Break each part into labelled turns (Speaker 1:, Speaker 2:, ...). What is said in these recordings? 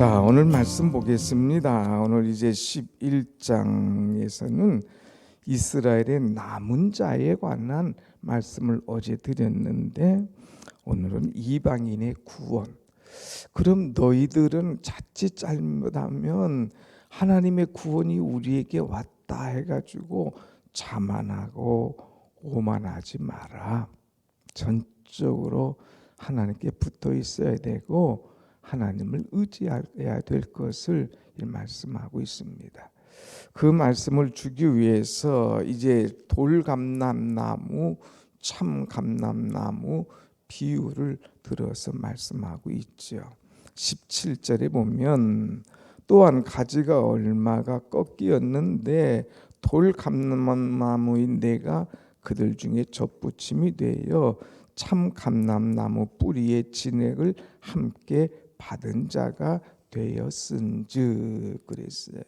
Speaker 1: 자, 오늘 말씀 보겠습니다. 오늘 이제 11장에서는 이스라엘의 남은 자에 관한 말씀을 어제 드렸는데 오늘은 이방인의 구원. 그럼 너희들은 자칫 잘못하면 하나님의 구원이 우리에게 왔다 해가지고 자만하고 오만하지 마라. 전적으로 하나님께 붙어 있어야 되고 하나님을 의지해야 될 것을 말씀하고 있습니다. 그 말씀을 주기 위해서 이제 돌감람나무, 참감람나무 비유를 들어서 말씀하고 있죠. 17절에 보면 또한 가지가 얼마가 꺾이었는데 돌감람나무인 내가 그들 중에 젖붙임이 되어 참감람나무 뿌리의 진액을 함께 받은 자가 되었은즉 그랬어요.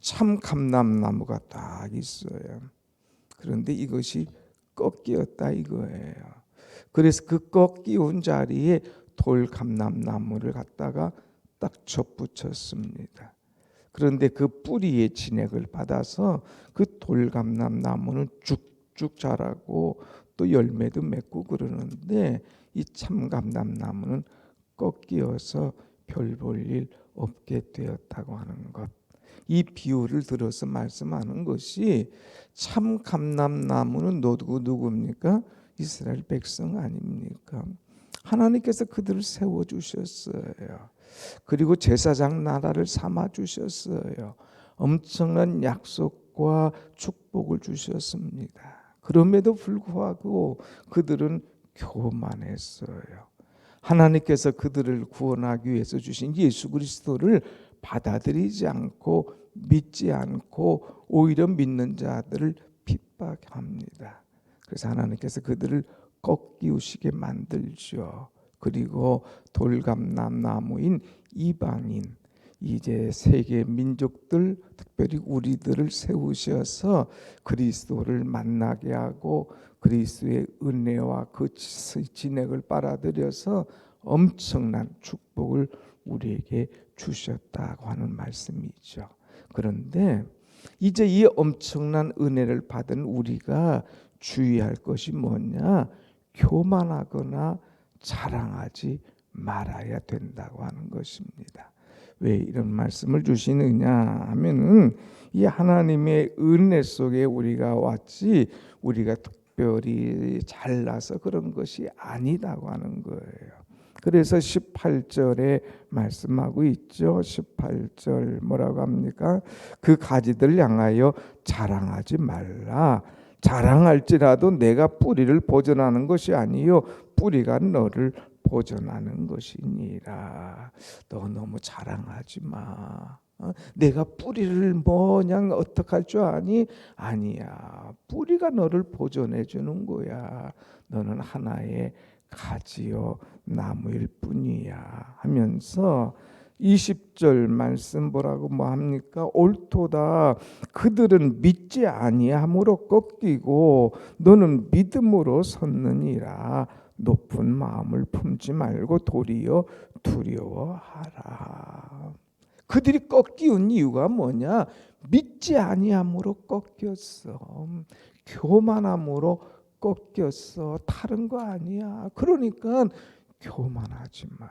Speaker 1: 참 감람나무가 딱 있어요. 그런데 이것이 꺾이었다 이거예요. 그래서 그 꺾이온 자리에 돌 감람나무를 갖다가 딱 접붙였습니다. 그런데 그 뿌리의 진액을 받아서 그 돌감람나무는 쭉쭉 자라고 또 열매도 맺고 그러는데 이 참감람나무는 꺾이어서 별 볼 일 없게 되었다고 하는 것. 이 비유를 들어서 말씀하는 것이 참 감람나무는 누구 누구입니까? 이스라엘 백성 아닙니까? 하나님께서 그들을 세워 주셨어요. 그리고 제사장 나라를 삼아 주셨어요. 엄청난 약속과 축복을 주셨습니다. 그럼에도 불구하고 그들은 교만했어요. 하나님께서 그들을 구원하기 위해서 주신 예수 그리스도를 받아들이지 않고 믿지 않고 오히려 믿는 자들을 핍박합니다. 그래서 하나님께서 그들을 꺾이우시게 만들죠. 그리고 돌감람 나무인 이방인 이제 세계 민족들 특별히 우리들을 세우셔서 그리스도를 만나게 하고 그리스도의 은혜와 그 진액을 빨아들여서 엄청난 축복을 우리에게 주셨다고 하는 말씀이죠. 그런데 이제 이 엄청난 은혜를 받은 우리가 주의할 것이 뭐냐? 교만하거나 자랑하지 말아야 된다고 하는 것입니다. 왜 이런 말씀을 주시느냐 하면은 이 하나님의 은혜 속에 우리가 왔지 우리가 특별히 잘나서 그런 것이 아니다고 하는 거예요. 그래서 18절에 말씀하고 있죠. 18절 뭐라고 합니까? 그 가지들 향하여 자랑하지 말라. 자랑할지라도 내가 뿌리를 보존하는 것이 아니요 뿌리가 너를 보존하는 것이니라. 너 너무 자랑하지 마. 어? 내가 뿌리를 뭐냐 어떡할 줄 아니? 아니야. 뿌리가 너를 보존해 주는 거야. 너는 하나의 가지요 나무일 뿐이야 하면서 20절 말씀 뭐라고 뭐 합니까? 옳도다. 그들은 믿지 아니함으로 꺾이고 너는 믿음으로 섰느니라. 높은 마음을 품지 말고 도리어 두려워하라. 그들이 꺾이운 이유가 뭐냐? 믿지 아니함으로 꺾였어. 교만함으로 꺾였어. 다른 거 아니야. 그러니까 교만하지 마.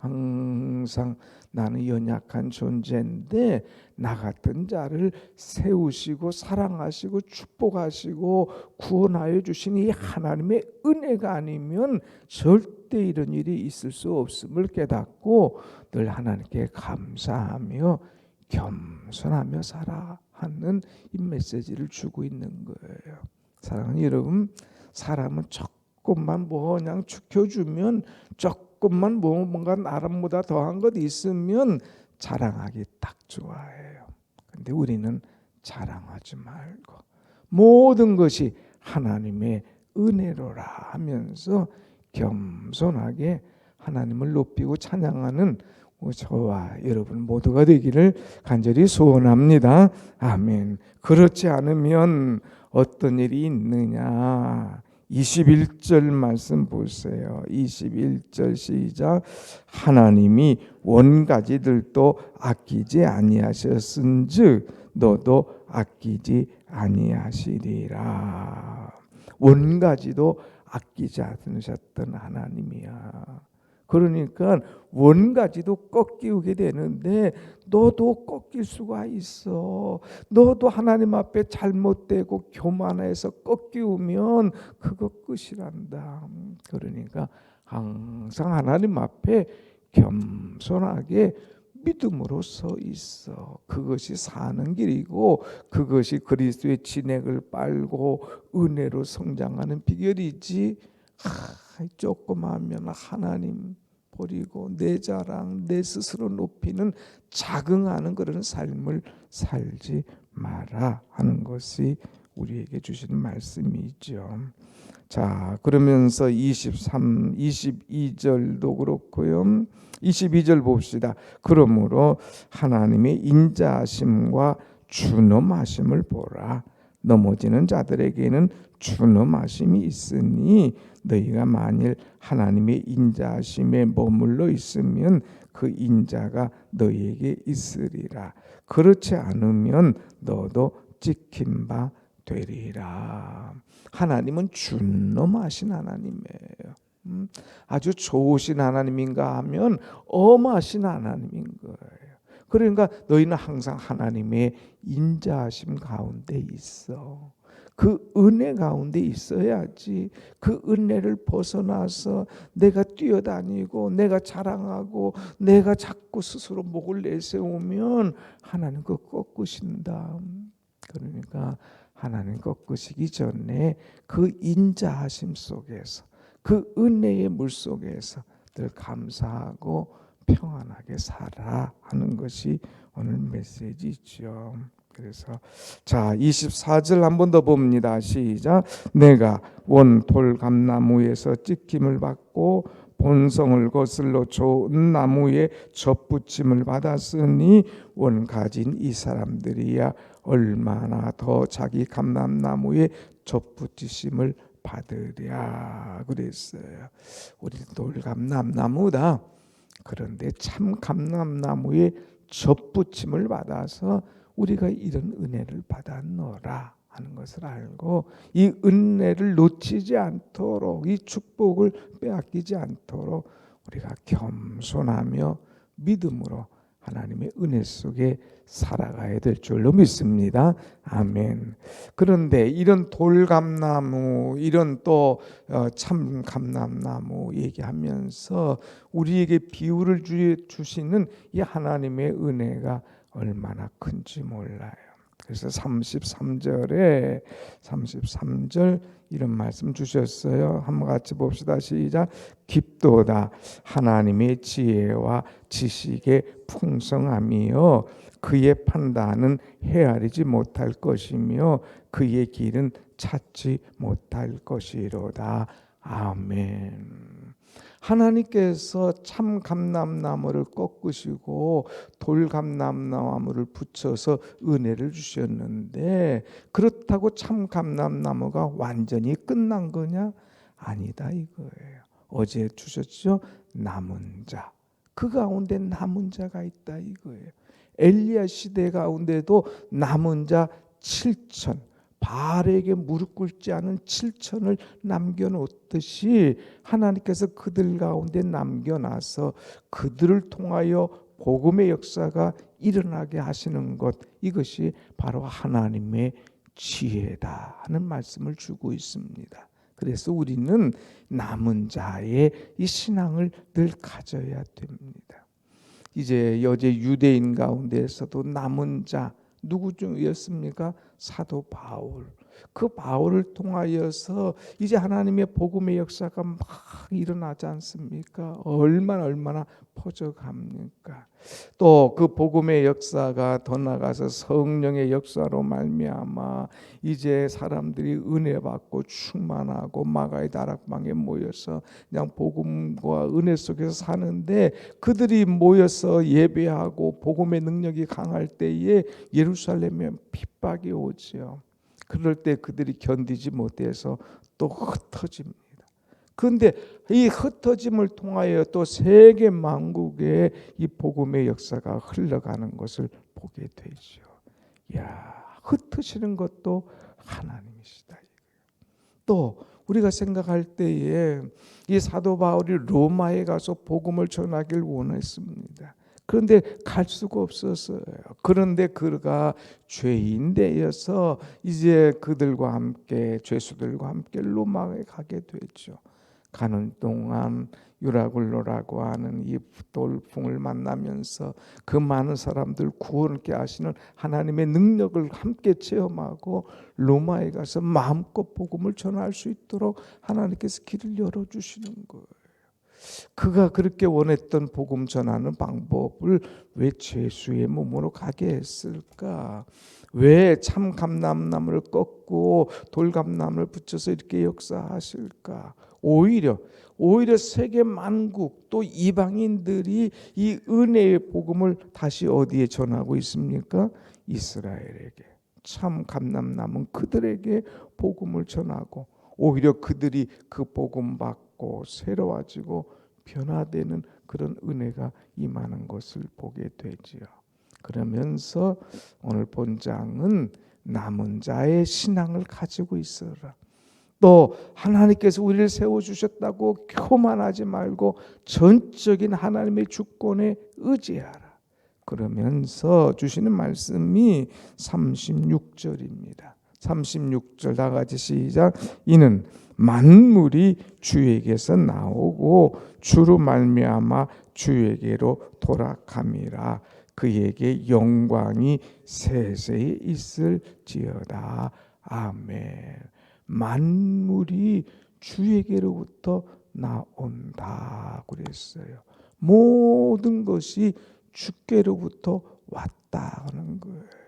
Speaker 1: 항상 나는 연약한 존재인데 나 같은 자를 세우시고 사랑하시고 축복하시고 구원하여 주신 이 하나님의 은혜가 아니면 절대 이런 일이 있을 수 없음을 깨닫고 늘 하나님께 감사하며 겸손하며 살아 하는 이 메시지를 주고 있는 거예요. 사랑하는 여러분, 사람은 조금만 뭐 그냥 축혀주면 조금 만뭐 뭔가 나름보다 더한 것 있으면 자랑하기 딱 좋아해요. 근데 우리는 자랑하지 말고 모든 것이 하나님의 은혜로라 하면서 겸손하게 하나님을 높이고 찬양하는 저와 여러분 모두가 되기를 간절히 소원합니다. 아멘. 그렇지 않으면 어떤 일이 있느냐? 21절 말씀 보세요. 21절 시작. 하나님이 원가지들도 아끼지 아니하셨은즉 너도 아끼지 아니하시리라. 원가지도 아끼지 않으셨던 하나님이야. 그러니까 원가지도 꺾이게 되는데 너도 꺾일 수가 있어. 너도 하나님 앞에 잘못되고 교만해서 꺾이면 그거 끝이란다. 그러니까 항상 하나님 앞에 겸손하게 믿음으로 서 있어. 그것이 사는 길이고 그것이 그리스도의 진액을 빨고 은혜로 성장하는 비결이지. 아, 조금 하면 하나님 버리고 내 자랑, 내 스스로 높이는 자긍하는 그런 삶을 살지 마라 하는 것이 우리에게 주시는 말씀이죠. 자, 그러면서 23, 22절도 그렇고요. 22절 봅시다. 그러므로 하나님의 인자하심과 준엄하심을 보라. 넘어지는 자들에게는 준엄하심이 있으니 너희가 만일 하나님의 인자하심에 머물러 있으면 그 인자가 너희에게 있으리라. 그렇지 않으면 너도 찍힌 바 되리라. 하나님은 준엄하신 하나님이에요. 음, 아주 좋으신 하나님인가 하면 엄하신 하나님인 거예요. 그러니까 너희는 항상 하나님의 인자하심 가운데 있어. 그 은혜 가운데 있어야지 그 은혜를 벗어나서 내가 뛰어다니고 내가 자랑하고 내가 자꾸 스스로 목을 내세우면 하나님 그 꺾으신다. 그러니까 하나님 꺾으시기 전에 그 인자하심 속에서 그 은혜의 물 속에서 늘 감사하고 평안하게 살아 하는 것이 오늘 메시지죠. 그래서 자 24절 한 번 더 봅니다. 시작. 내가 원 돌감나무에서 찍힘을 받고 본성을 거슬러 좋은 나무에 접붙임을 받았으니 원 가진 이 사람들이야 얼마나 더 자기 감람나무에 접붙이심을 받으랴 그랬어요. 우리 돌감람나무다. 그런데 참 감람나무에 접붙임을 받아서 우리가 이런 은혜를 받았노라 하는 것을 알고 이 은혜를 놓치지 않도록 이 축복을 빼앗기지 않도록 우리가 겸손하며 믿음으로 하나님의 은혜 속에 살아가야 될 줄로 믿습니다. 아멘. 그런데 이런 돌감나무, 이런 또참 어, 감람나무 얘기하면서 우리에게 비유를 주시는 이 하나님의 은혜가 얼마나 큰지 몰라요. 그래서 33절에 33절 이런 말씀 주셨어요. 한번 같이 봅시다. 시작. 깊도다 하나님의 지혜와 지식의 풍성함이요 그의 판단은 헤아리지 못할 것이며 그의 길은 찾지 못할 것이로다. 아멘. 하나님께서 참 감람나무를 꺾으시고 돌 감람나무를 붙여서 은혜를 주셨는데 그렇다고 참 감람나무가 완전히 끝난 거냐? 아니다 이거예요. 어제 주셨죠? 남은 자. 그 가운데 남은 자가 있다 이거예요. 엘리야 시대 가운데도 남은 자 7천 바알에게 무릎 꿇지 않은 7천을 남겨놓듯이 하나님께서 그들 가운데 남겨놔서 그들을 통하여 복음의 역사가 일어나게 하시는 것 이것이 바로 하나님의 지혜다 하는 말씀을 주고 있습니다. 그래서 우리는 남은 자의 이 신앙을 늘 가져야 됩니다. 이제 여제 유대인 가운데서도 남은 자 누구 중이었습니까? 사도 바울. 그 바울을 통하여서 이제 하나님의 복음의 역사가 막 일어나지 않습니까? 얼마나 얼마나 퍼져갑니까? 또 그 복음의 역사가 더 나가서 성령의 역사로 말미암아 이제 사람들이 은혜 받고 충만하고 마가의 다락방에 모여서 그냥 복음과 은혜 속에서 사는데 그들이 모여서 예배하고 복음의 능력이 강할 때에 예루살렘에 핍박이 오지요. 그럴 때 그들이 견디지 못해서 또 흩어집니다. 그런데 이 흩어짐을 통하여 또 세계 만국에 이 복음의 역사가 흘러가는 것을 보게 되죠. 야, 흩으시는 것도 하나님이시다. 또 우리가 생각할 때에 이 사도 바울이 로마에 가서 복음을 전하길 원했습니다. 그런데 갈 수가 없었어요. 그런데 그가 죄인 되어서 이제 그들과 함께 죄수들과 함께 로마에 가게 되죠. 가는 동안 유라굴로라고 하는 이 돌풍을 만나면서 그 많은 사람들 구원케 하시는 하나님의 능력을 함께 체험하고 로마에 가서 마음껏 복음을 전할 수 있도록 하나님께서 길을 열어 주시는 거예요. 그가 그렇게 원했던 복음 전하는 방법을 왜 죄수의 몸으로 가게 했을까? 왜 참 감람나무를 꺾고 돌감나무를 붙여서 이렇게 역사하실까? 오히려 오히려 세계 만국 또 이방인들이 이 은혜의 복음을 다시 어디에 전하고 있습니까? 이스라엘에게 참 감람남은 그들에게 복음을 전하고 오히려 그들이 그 복음 받고 새로워지고 변화되는 그런 은혜가 임하는 것을 보게 되지요. 그러면서 오늘 본장은 남은 자의 신앙을 가지고 있어라. 또 하나님께서 우리를 세워 주셨다고 교만하지 말고 전적인 하나님의 주권에 의지하라. 그러면서 주시는 말씀이 36절입니다. 36절 다 같이 시작. 이는 만물이 주에게서 나오고 주로 말미암아 주에게로 돌아감이라. 그에게 영광이 세세히 있을지어다. 아멘. 만물이 주에게로부터 나온다 그랬어요. 모든 것이 주께로부터 왔다 하는 거예요.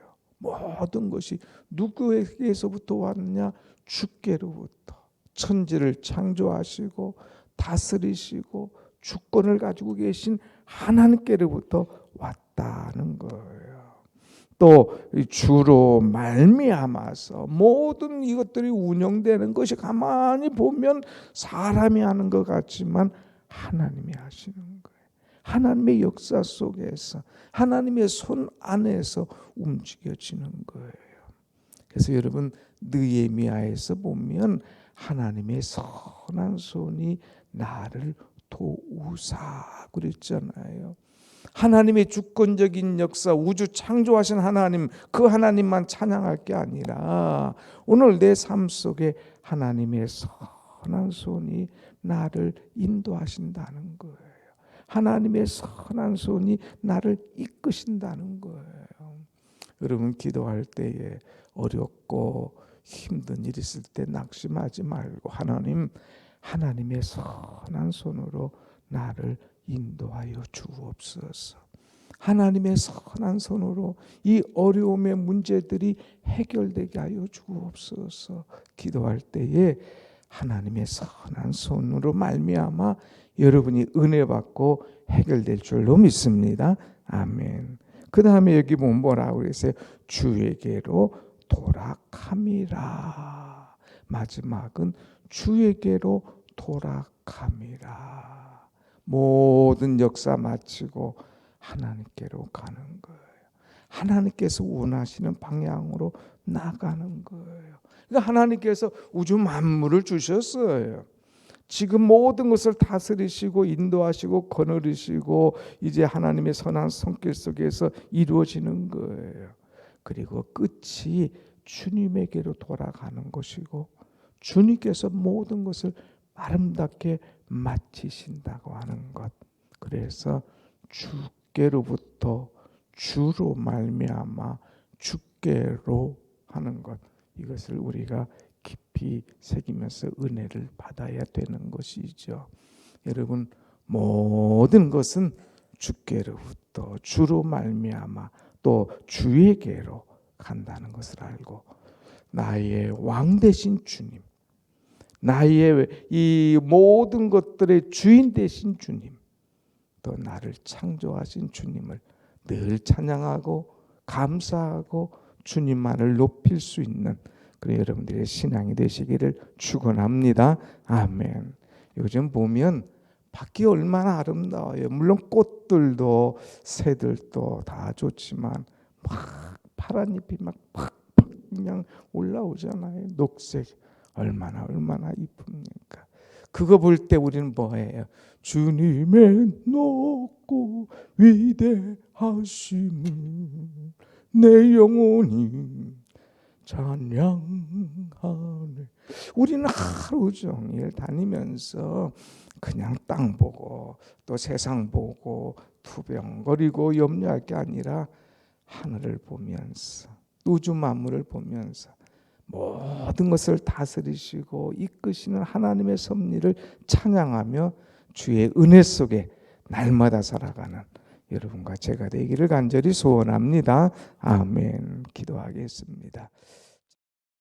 Speaker 1: 모든 것이 누구에게서부터 왔냐? 주께로부터. 천지를 창조하시고 다스리시고 주권을 가지고 계신 하나님께로부터 왔다는 거예요. 또 주로 말미암아서 모든 이것들이 운영되는 것이 가만히 보면 사람이 하는 것 같지만 하나님이 하시는 거예요. 하나님의 역사 속에서 하나님의 손 안에서 움직여지는 거예요. 그래서 여러분 느에미아에서 보면 하나님의 선한 손이 나를 도우사 그랬잖아요. 하나님의 주권적인 역사, 우주 창조하신 하나님, 그 하나님만 찬양할 게 아니라 오늘 내 삶 속에 하나님의 선한 손이 나를 인도하신다는 거예요. 하나님의 선한 손이 나를 이끄신다는 거예요. 여러분 기도할 때에 어렵고 힘든 일 있을 때 낙심하지 말고 하나님 하나님의 선한 손으로 나를 인도하여 주옵소서. 하나님의 선한 손으로 이 어려움의 문제들이 해결되게 하여 주옵소서. 기도할 때에 하나님의 선한 손으로 말미암아 여러분이 은혜 받고 해결될 줄로 믿습니다. 아멘. 그 다음에 여기 보면 뭐라고 그랬어요? 주에게로 돌아감이라. 마지막은 주에게로 돌아감이라. 모든 역사 마치고 하나님께로 가는 거예요. 하나님께서 원하시는 방향으로 나가는 거예요. 그러니까 하나님께서 우주 만물을 주셨어요. 지금 모든 것을 다스리시고 인도하시고 거느리시고 이제 하나님의 선한 성길 속에서 이루어지는 거예요. 그리고 끝이 주님에게로 돌아가는 것이고 주님께서 모든 것을 아름답게 마치신다고 하는 것. 그래서 주께로부터 주로 말미암아 주께로 하는 것. 이것을 우리가 깊이 새기면서 은혜를 받아야 되는 것이죠. 여러분 모든 것은 주께로부터 주로 말미암아 또 주에게로 간다는 것을 알고 나의 왕 되신 주님 나의 이 모든 것들의 주인 되신 주님, 또 나를 창조하신 주님을 늘 찬양하고 감사하고 주님만을 높일 수 있는 그리고 여러분들의 신앙이 되시기를 축원합니다. 아멘. 요즘 보면 밖이 얼마나 아름다워요. 물론 꽃들도 새들도 다 좋지만 막 파란 잎이 막 팍팍 그냥 올라오잖아요. 녹색 얼마나 얼마나 이쁩니까? 그거 볼 때 우리는 뭐예요? 주님의 높고 위대하심을 내 영혼이 찬양하네. 우리는 하루 종일 다니면서 그냥 땅 보고 또 세상 보고 투병거리고 염려할 게 아니라 하늘을 보면서 우주 만물을 보면서 모든 것을 다스리시고 이끄시는 하나님의 섭리를 찬양하며 주의 은혜 속에 날마다 살아가는 여러분과 제가 되기를 간절히 소원합니다. 아멘. 기도하겠습니다.